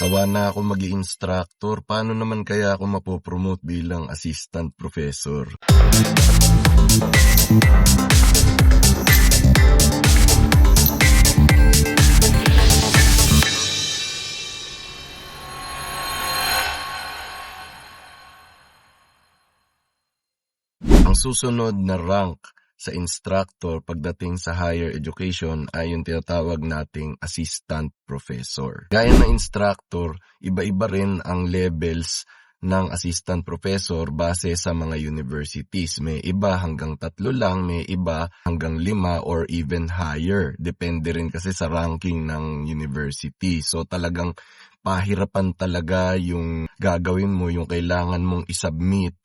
Sawa na ako mag instructor paano naman kaya ako mapopromote bilang assistant professor? Ang susunod na rank sa instructor pagdating sa higher education ay yung tinatawag nating assistant professor. Gaya ng instructor, iba-iba rin ang levels ng assistant professor base sa mga universities. May iba hanggang tatlo lang, may iba hanggang lima or even higher. Depende rin kasi sa ranking ng university. So talagang pahirapan talaga yung gagawin mo, yung kailangan mong isubmit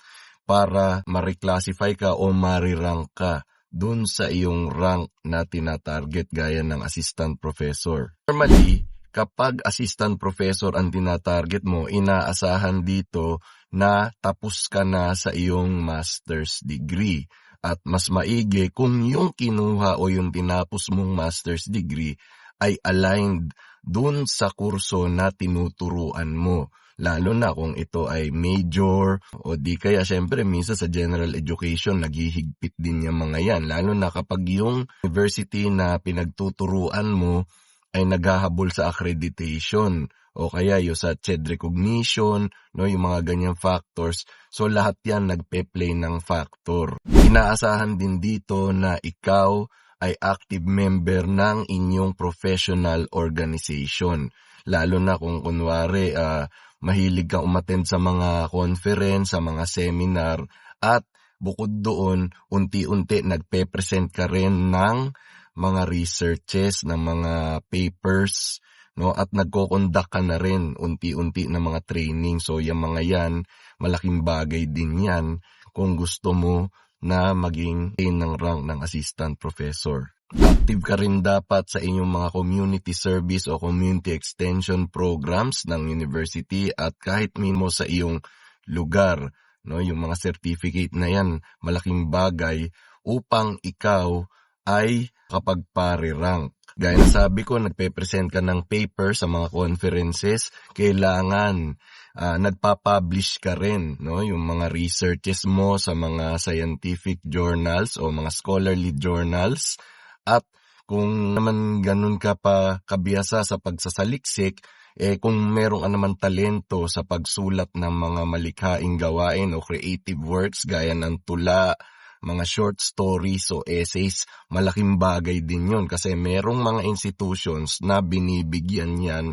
para ma-reclassify ka o marirank ka dun sa iyong rank na tinatarget gaya ng assistant professor. Normally, kapag assistant professor ang tinatarget mo, inaasahan dito na tapos ka na sa iyong master's degree. At mas maigi kung yung kinuha o yung tinapos mong master's degree ay aligned dun sa kurso na tinuturuan mo lalo na kung ito ay major o di kaya syempre minsan sa general education naghihigpit din yung mga yan lalo na kapag yung university na pinagtuturuan mo ay naghahabol sa accreditation o kaya yung sa CHED recognition, no, yung mga ganyang factors. So lahat yan nagpe-play ng factor. Inaasahan din dito na ikaw ay active member ng inyong professional organization. Lalo na kung kunwari uh, mahilig kang umattend sa mga conference, sa mga seminar, at bukod doon, unti-unti nagpe-present ka rin ng mga researches, ng mga papers, no at nagko-conduct ka na rin unti-unti ng mga training. So yung mga yan, malaking bagay din yan kung gusto mo na maging ng rank ng assistant professor. Active ka rin dapat sa inyong mga community service o community extension programs ng university at kahit minimo sa iyong lugar, no, yung mga certificate na yan, malaking bagay upang ikaw ay kapag pare-rank. Gaya na sabi ko, nagpe-present ka ng paper sa mga conferences, kailangan uh, nagpa-publish ka rin, no? Yung mga researches mo sa mga scientific journals o mga scholarly journals at kung naman ganun ka pa kabiyasa sa pagsasaliksik, eh kung meron ka naman talento sa pagsulat ng mga malikhaing gawain o creative works gaya ng tula, mga short stories o essays, malaking bagay din yon kasi merong mga institutions na binibigyan yan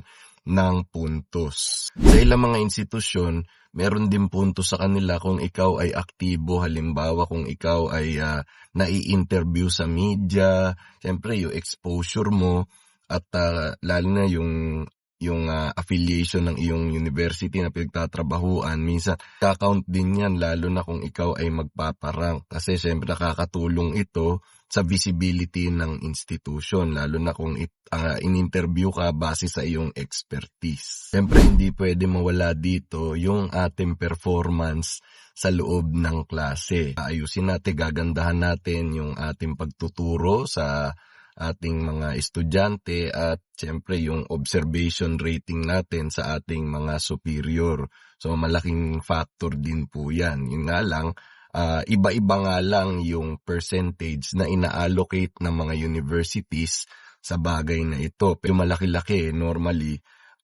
ng puntos. Sa ilang mga institusyon, meron din punto sa kanila kung ikaw ay aktibo. Halimbawa, kung ikaw ay uh, nai-interview sa media, siyempre yung exposure mo at uh, lalo na yung yung uh, affiliation ng iyong university na pinagtatrabahuan, minsan kakount din yan lalo na kung ikaw ay magpaparang kasi syempre nakakatulong ito sa visibility ng institution lalo na kung it, uh, in-interview ka base sa iyong expertise. Syempre hindi pwede mawala dito yung ating performance sa loob ng klase. Ayusin natin, gagandahan natin yung ating pagtuturo sa ating mga estudyante at siyempre yung observation rating natin sa ating mga superior. So malaking factor din po yan. Yun nga lang, uh, iba-iba nga lang yung percentage na ina-allocate ng mga universities sa bagay na ito. Pero malaki-laki normally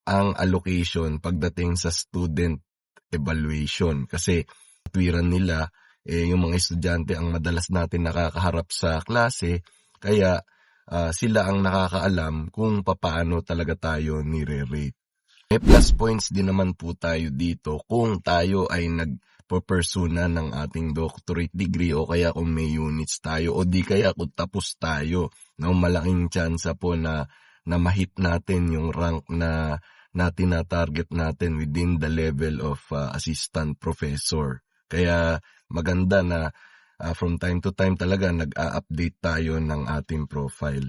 ang allocation pagdating sa student evaluation kasi tuwiran nila eh, yung mga estudyante ang madalas natin nakakaharap sa klase kaya uh, sila ang nakakaalam kung papaano talaga tayo nire-rate. May plus points din naman po tayo dito kung tayo ay nagpo-pursue na ng ating doctorate degree o kaya kung may units tayo o di kaya kung tapos tayo. No, malaking chance po na, na mahit natin yung rank na natin na target natin within the level of uh, assistant professor. Kaya maganda na uh, from time to time talaga nag-a-update tayo ng ating profile.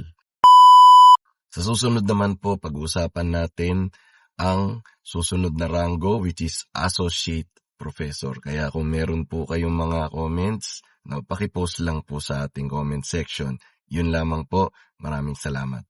Sa susunod naman po, pag-uusapan natin ang susunod na rango which is Associate Professor. Kaya kung meron po kayong mga comments, no, pakipost lang po sa ating comment section. Yun lamang po. Maraming salamat.